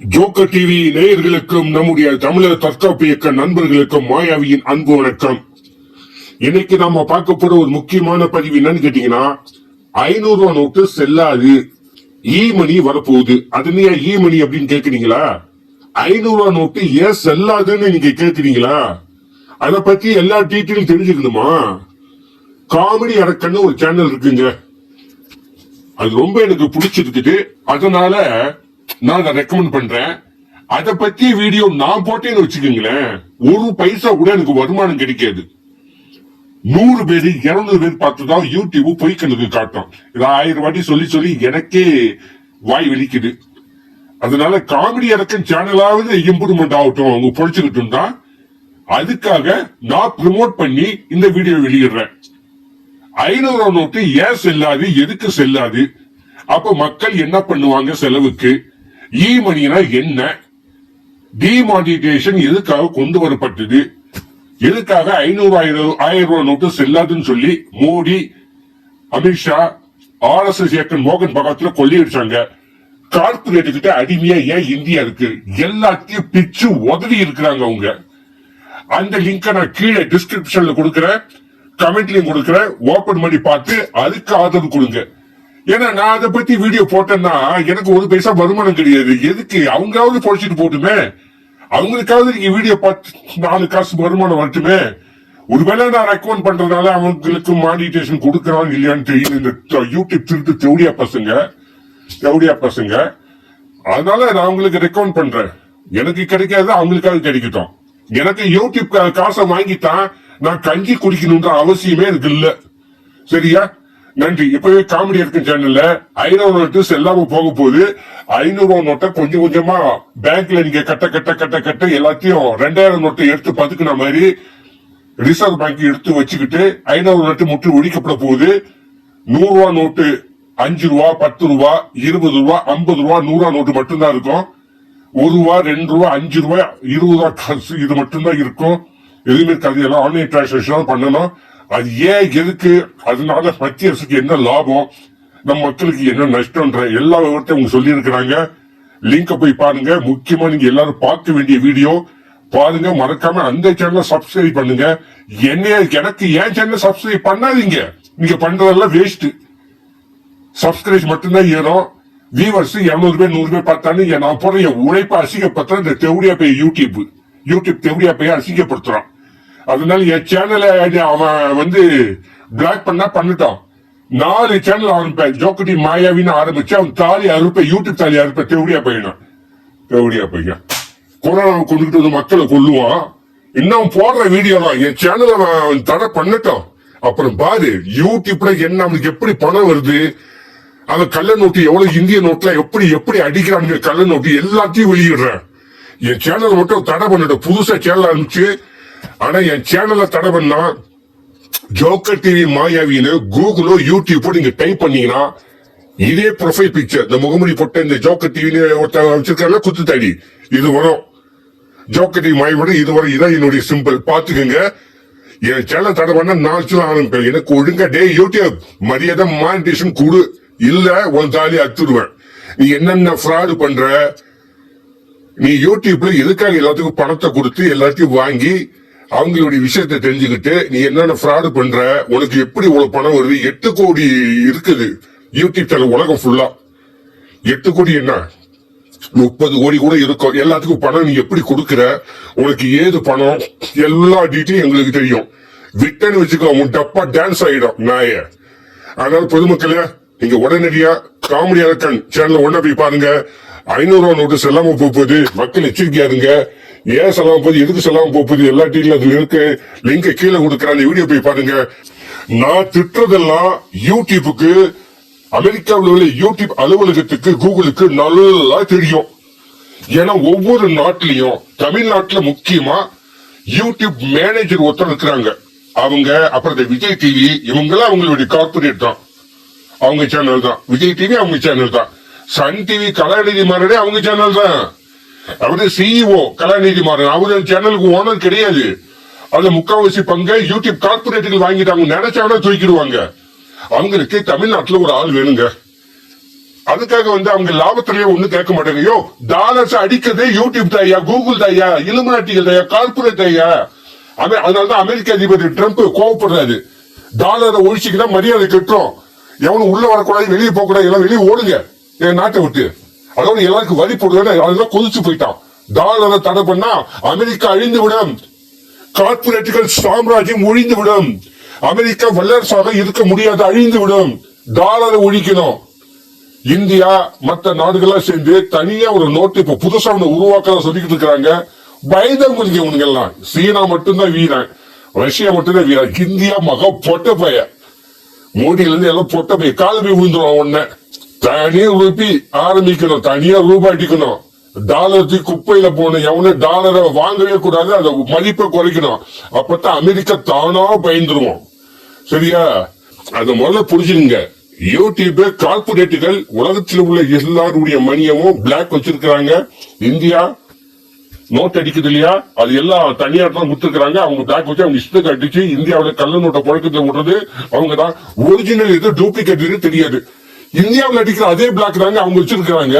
Joker TV நேயர்களுக்கும் நம்முடைய தமிழர் தற்காப்பு இயக்க நண்பர்களுக்கும் மாயாவியின் அன்பு வணக்கம். இன்னைக்கு நாம பார்க்க போற ஒரு முக்கியமான பதிவு என்னன்னு கேட்டீங்கன்னா ஐநூறு ரூபா நோட்டு செல்லாது இ மணி வரப்போகுது. அதுலயா இ மணி அப்படின்னு கேக்குறீங்களா? ஐநூறு ரூபா நோட்டு ஏன் செல்லாதுன்னு நீங்க கேக்குறீங்களா? அத பத்தி எல்லா டீட்டெயிலும் தெரிஞ்சுக்கணுமா? காமெடி அரக்கன்னு ஒரு சேனல் இருக்குங்க. அது ரொம்ப எனக்கு பிடிச்சிருக்குது. அதனால நான் அதை ரெக்கமெண்ட் பண்றேன். அத பத்தி வீடியோ நான் போட்டேன்னு வச்சுக்கோங்களேன். ஒரு பைசா கூட எனக்கு வருமானம் கிடைக்காது. நூறு பேர் இருநூறு பேர் பார்த்துதான் யூடியூப் பொய் கணக்கு காட்டும். இதை ஆயிரம் வாட்டி சொல்லி சொல்லி எனக்கே வாய் வலிக்குது. அதனால காமெடி இறக்கம் சேனலாவது இம்ப்ரூவ்மெண்ட் ஆகட்டும் அவங்க பொழைச்சுக்கிட்டு தான் அதுக்காக நான் ப்ரமோட் பண்ணி இந்த வீடியோ வெளியிடுறேன். ஐநூறு நோட்டு ஏன் செல்லாது எதுக்கு செல்லாது? அப்ப மக்கள் என்ன பண்ணுவாங்க செலவுக்கு? இ மணினா என்ன? டிமானிட்டேஷன் எதுக்காக கொண்டு வரப்பட்டது? எதுக்காக ஐநூறு ஆயிரம் ஆயிரம் ரூபாய் நோட்டு செல்லாதுன்னு சொல்லி Modi Amit Shah R S S இயக்கன் மோகன் பகத்துல கொள்ளையடிச்சாங்க. கார்பரேட் கிட்ட அடிமையா ஏன் இந்தியா இருக்கு? எல்லாத்தையும் பிச்சு உதவி இருக்கிறாங்க அவங்க. அந்த லிங்கை நான் கீழே டிஸ்கிரிப்ஷன்ல கொடுக்குறேன். கமெண்ட்லயும் கொடுக்குறேன். ஓபன் பண்ணி பார்த்து அதுக்கு ஆதரவு கொடுங்க. ஏன்னா நான் அதை பத்தி வீடியோ போட்டேன்னா எனக்கு ஒரு பைசா வருமானம் கிடையாது. எதுக்கு? அவங்காவது பொழைச்சிட்டு போட்டுமே. அவங்களுக்காவது நீங்க வீடியோ பார்த்து நாலு காசு வருமானம் வரட்டுமே. ஒருவேளை நான் ரெக்கமெண்ட் பண்றதுனால அவங்களுக்கு மானிட்டேஷன் கொடுக்கறான் இல்லையான்னு தெரியுது இந்த யூடியூப் திருட்டு தெவடியா பசங்க. தெவடியா பசங்க. அதனால நான் அவங்களுக்கு ரெக்கமெண்ட் பண்றேன். எனக்கு கிடைக்காது அவங்களுக்காக கிடைக்கட்டும். எனக்கு யூடியூப் காசை வாங்கித்தான் நான் கஞ்சி குடிக்கணும்ன்ற அவசியமே எனக்கு இல்லை. சரியா? நன்றி. இப்பவே காமெடி இருக்கும் சேனல்ல ஐநூறு நோட்டு செல்லாம போக போகுது. ஐநூறு நோட்டை கொஞ்சம் கொஞ்சமா பேங்க்ல நீங்க கட்ட கட்ட கட்ட கட்ட எல்லாத்தையும் ரெண்டாயிரம் நோட்டை எடுத்து பதுக்குன மாதிரி ரிசர்வ் பேங்க் எடுத்து வச்சுக்கிட்டு ஐநூறு நோட்டு முற்று ஒழிக்கப்பட போகுது. நூறு ரூபா நோட்டு அஞ்சு ரூபா பத்து ரூபா இருபது ரூபா ஐம்பது ரூபா நூறு நோட்டு மட்டும்தான் இருக்கும். ஒரு ரூபா ரெண்டு ரூபா அஞ்சு ரூபா இருபது ரூபா காசு இது மட்டும்தான் இருக்கும். எதுவுமே கதையெல்லாம் ஆன்லைன் டிரான்சாக்ஷன் பண்ணணும். அது ஏன் எதுக்கு? அதனால மத்திய அரசுக்கு என்ன லாபம்? நம்ம மக்களுக்கு என்ன நஷ்டம்ன்ற எல்லா விவரத்தையும் அவங்க சொல்லி இருக்கிறாங்க லிங்க போய் பாருங்க. முக்கியமா நீங்க எல்லாரும் பார்க்க வேண்டிய வீடியோ. பாருங்க. மறக்காம அந்த சேனலை சப்ஸ்கிரைப் பண்ணுங்க. என்ன எனக்கு ஏன் சேனல் சப்ஸ்கிரைப் பண்ணாதீங்க. நீங்க பண்றதெல்லாம் வேஸ்ட் சப்ஸ்கிரைப் மட்டும்தான் ஏறும். வியூவர்ஸ் இருநூறு பேர் நூறு பேர் பார்த்தாலும் நான் போற என் உழைப்பை அசிங்கப்படுத்துறேன். இந்த தெவடியா போய் யூடியூப் யூடியூப் தெவடியா போய் அசிங்கப்படுத்துறான். அதனால என் சேனலை அவன் வந்து பிளாக் பண்ணா பண்ணிட்டான். நாலு சேனல் ஆரம்பிப்பேன். ஜோக்கடி மாயாவின்னு ஆரம்பிச்சு அவன் தாலி அறுப்பேன். யூடியூப் தாலி அறுப்பேன். தெவடியா பையன் தெவடியா பையன் கொரோனா கொண்டுகிட்டு வந்து மக்களை கொல்லுவான். இன்னும் போடுற வீடியோலாம் என் சேனலை அவன் தடை பண்ணட்டும் அப்புறம் பாரு யூடியூப்ல என்ன அவனுக்கு எப்படி பணம் வருது? அந்த கள்ள நோட்டு எவ்வளவு இந்திய நோட்ல எப்படி எப்படி அடிக்கிறானுங்க கள்ள நோட்டு எல்லாத்தையும் வெளியிடுறேன். என் சேனல் மட்டும் தடை பண்ணிட்டேன். புதுசா சேனல் ஆரம்பிச்சு ஆனா என் சேனல்ல தடை ஜோக்கர் டிவி மாயாவின்னு கூகுளோ யூடியூப்போ நீங்க டைப் பண்ணீங்கன்னா இதே ப்ரொஃபைல் பிக்சர் இந்த முகமுடி போட்ட இந்த ஜோக்கர் டிவின்னு ஒருத்தர் வச்சிருக்காங்க குத்து தாடி. இது வரும். ஜோக்கர் டிவி மாயாவோட இது வரும். இதான் என்னுடைய சிம்பிள் பாத்துக்கோங்க என் சேனல் தடை பண்ணா நான் ஆரம்பிப்பேன். எனக்கு ஒழுங்கா டே யூடியூப் மரியாதை மானிட்டேஷன் கொடு. இல்ல உன் தாலி அத்துருவேன் நீ என்னென்ன ஃப்ராடு பண்ற? நீ யூடியூப்ல எதுக்காக எல்லாத்துக்கும் பணத்தை கொடுத்து எல்லாத்தையும் வாங்கி அவங்களுடைய விஷயத்தை தெரிஞ்சுக்கிட்டு நீ என்னென்ன ஃப்ராடு பண்ற உனக்கு எப்படி இவ்வளவு பணம் வருது எட்டு கோடி இருக்குது. யூடியூப் சேனல் உலகம் ஃபுல்லா எட்டு கோடி என்ன? முப்பது கோடி கூட இருக்கும். எல்லாத்துக்கும் பணம் நீ எப்படி கொடுக்கிற? உனக்கு ஏது பணம்? எல்லா டீட்டெயிலும் எங்களுக்கு தெரியும். விட்டன்னு வச்சுக்கோ உன் டப்பா டான்ஸ் ஆயிடும் நாய. அதனால பொதுமக்களே நீங்க உடனடியா காமெடி அரக்கன் சேனல் ஒண்ணா போய் பாருங்க. ஐநூறு ரூபா நோட்டு செல்லாம போகுது. மக்கள் எச்சரிக்கையா இருங்க. ஏன் செலவு போகுது? எதுக்கு செலவு போகுது? எல்லா டீட்டெயிலும் அதுல இருக்கு. லிங்க கீழே கொடுக்குறேன். அந்த வீடியோ போய் பாருங்க. நான் திட்டுறதெல்லாம் யூடியூபுக்கு அமெரிக்காவில் உள்ள யூடியூப் அலுவலகத்துக்கு கூகுளுக்கு நல்லா தெரியும். ஏன்னா ஒவ்வொரு நாட்டிலையும் தமிழ்நாட்டில் முக்கியமா யூடியூப் மேனேஜர் ஒருத்தர் இருக்கிறாங்க. அவங்க அப்புறம் இந்த விஜய் டிவி இவங்கெல்லாம் அவங்களுடைய கார்பரேட் தான். அவங்க சேனல் தான். விஜய் டிவி அவங்க சேனல் தான். சன் டிவி கலாநிதி மாதிரி அவங்க சேனல் தான். அவரு சிஇஓ கலாநிதி மாறன் அவரு சேனலுக்கு ஓனர் கிடையாது. அதுல முக்காவாசி பங்கை யூடியூப் கார்பரேட்டுகள் வாங்கிட்டாங்க. நினைச்சாங்கன்னா தூக்கிடுவாங்க. அவங்களுக்கு தமிழ்நாட்டுல ஒரு ஆள் வேணுங்க. அதுக்காக வந்து அவங்க லாபத்திலேயே ஒண்ணு கேட்க மாட்டாங்க. யோ டாலர்ஸ் அடிக்கிறதே யூடியூப் தாயா கூகுள் தாயா இலுமினாட்டிகள் தாயா கார்பரேட் தாயா? அதனாலதான் அமெரிக்க அதிபர் ட்ரம்ப் கோவப்படுறாரு. டாலரை ஒழிச்சுக்கிட்டா மரியாதை கட்டுறோம் எவனும் உள்ள வரக்கூடாது வெளியே போக கூடாது எல்லாம் வெளியே ஓடுங்க. என் நாட்டை விட்டு. அதாவது எல்லாருக்கும் வரி போடுவேன் அதெல்லாம் கொதிச்சு போயிட்டான். டாலரை தடை பண்ணா அமெரிக்கா அழிந்து விடும் கார்பரேட்டுகள் சாம்ராஜ்யம் ஒழிந்து விடும் அமெரிக்கா வல்லரசாக இருக்க முடியாது அழிந்து விடும் டாலரை ஒழிக்கணும். இந்தியா மற்ற நாடுகளா சேர்ந்து தனியா ஒரு நோட்டு இப்ப புதுசா ஒண்ணு உருவாக்க சொல்லிக்கிட்டு இருக்கிறாங்க. பயந்தம் கொஞ்சம் எல்லாம் சீனா மட்டும்தான் வீரன். ரஷ்யா மட்டும்தான் வீரன். இந்தியா மக பொட்ட பைய மோடியில இருந்து எல்லாம் பொட்ட பைய கால போய் விழுந்துடும் உடனே தனியா ரூபி ஆரம்பிக்கணும் தனியா ரூபாட்டிக்கணும் டாலர் குப்பையில போன எவனும் டாலரை வாங்கவே கூடாது அந்த மதிப்பை குறைக்கணும். அப்பதான் அமெரிக்கா தானா பயந்துருவோம். சரியா? அத முதல்ல புரிஞ்சுங்க யூடியூப் கார்பரேட்டுகள் உலகத்தில் உள்ள எல்லாருடைய மணியமும் பிளாக் வச்சிருக்கிறாங்க. இந்தியா நோட் அடிக்குது இல்லையா? அது எல்லாம் தனியார் தான் கொடுத்துருக்காங்க அவங்க பிளாக் வச்சு அவங்க இஷ்டத்துக்கு அடிச்சு இந்தியாவுல கள்ள நோட்டை புழக்கத்தை விடுறது. அவங்க தான் ஒரிஜினல் இது டூப்ளிகேட் தெரியாது. இந்தியாவில் அடிக்கிற அதே பிளாக் தாங்க அவங்க வச்சிருக்கிறாங்க.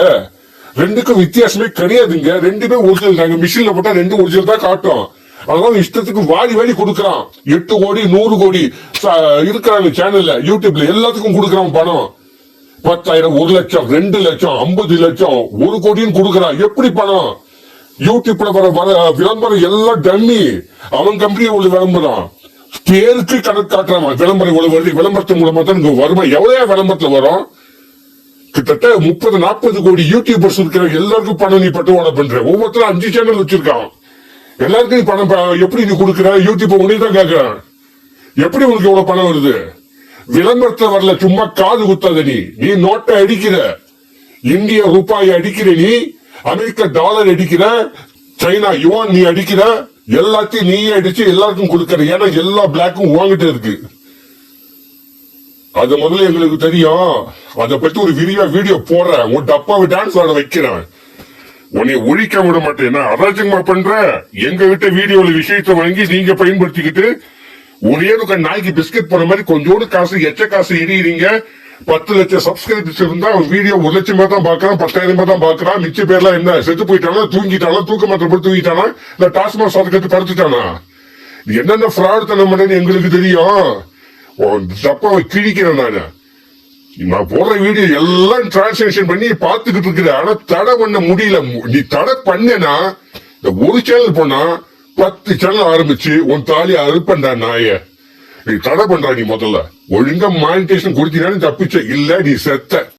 ரெண்டுக்கும் வித்தியாசமே கிடையாதுங்க. ரெண்டுமே ஒரிஜினல் தாங்க. மிஷின்ல போட்டா ரெண்டு ஒரிஜினல் தான் காட்டும். அதான் இஷ்டத்துக்கு வாரி வாரி கொடுக்கறான். எட்டு கோடி நூறு கோடி இருக்கிறாங்க சேனல்ல யூடியூப்ல எல்லாத்துக்கும் கொடுக்கறான் பணம். பத்தாயிரம் ஒரு லட்சம் ரெண்டு லட்சம் ஐம்பது லட்சம் ஒரு கோடின்னு கொடுக்கறான். எப்படி பணம்? யூடியூப்ல வர வர விளம்பரம் எல்லாம் டம்மி அவன் கம்பெனியை உள்ள விளம்பரம். பேருக்கு கணக்கு விளம்பரம் இவ்வளவு வருது விளம்பரத்தின் மூலமா தான் இங்க வருமா எவ்வளவு விளம்பரத்துல வரும்? கிட்டத்தட்ட முப்பது நாற்பது கோடி யூடியூபர்ஸ் இருக்கிற எல்லாருக்கும் பணம் நீ பட்டுவாடா பண்ற. ஒவ்வொருத்தரும் அஞ்சு சேனல் வச்சிருக்கான். எல்லாருக்கும் நீ பணம் எப்படி நீ கொடுக்குற? யூடியூப் உனக்கு தான் கேட்கிறேன் எப்படி உனக்கு இவ்வளவு பணம் வருது? விளம்பரத்துல வரல சும்மா காது குத்தாத நீ. நீ நோட்டை அடிக்கிற. இந்திய ரூபாய் அடிக்கிற நீ அமெரிக்க டாலர் அடிக்கிற சைனா யுவான் நீ அடிக்கிற எல்லாத்தையும் நீயே அடிச்சு எல்லாருக்கும் கொடுக்கற. ஏன்னா எல்லா பிளாக்கும் வாங்கிட்டு இருக்கு. அது முதல்ல எங்களுக்கு தெரியும். அதை பத்தி ஒரு விரிவா வீடியோ போடுறேன். உன் டப்பாவை டான்ஸ் ஆட வைக்கிறேன். உன்னை ஒழிக்க விட மாட்டேன். அராஜகமா பண்ற? எங்க கிட்ட வீடியோல விஷயத்த வாங்கி நீங்க பயன்படுத்திக்கிட்டு ஒரே நாய்க்கு பிஸ்கட் போன மாதிரி கொஞ்சோண்டு காசு எச்ச காசு எரியுறீங்க. பத்து லட்சம் சப்ஸ்கிரைபர்ஸ் இருந்தா அவன் வீடியோ ஒரு லட்சமா தான் பாக்குறான் பத்தாயிரமா தான் பாக்குறான் மிச்ச பேர்லாம் என்ன செத்து போயிட்டானா தூங்கிட்டானா தூக்க மாத்திரம் போட்டு தூங்கிட்டானா இந்த டாஸ்மாக் சாதகத்தை படுத்துட்டானா? என்னென்ன ஃப்ராட் தனம் பண்ணேன்னு எங்களுக்கு தெரியும். தப்பா கிழிக்கிறேன் நானு. நான் போடுற வீடியோ எல்லாம் டிரான்ஸ்லேஷன் பண்ணி பார்த்துக்கிட்டு இருக்கிற ஆனா தடை பண்ண முடியல. நீ தடை பண்ணனா இந்த ஒரு சேனல் போனா பத்து சேனல் ஆரம்பிச்சு உன் தாலி அறுப்பண்டா நாயை. நீ தடை பண்ற நீ முதல்ல. ஒழுங்கா மானிட்டேஷன் கொடுத்தீங்கன்னா தப்பிச்ச. இல்ல நீ செத்த.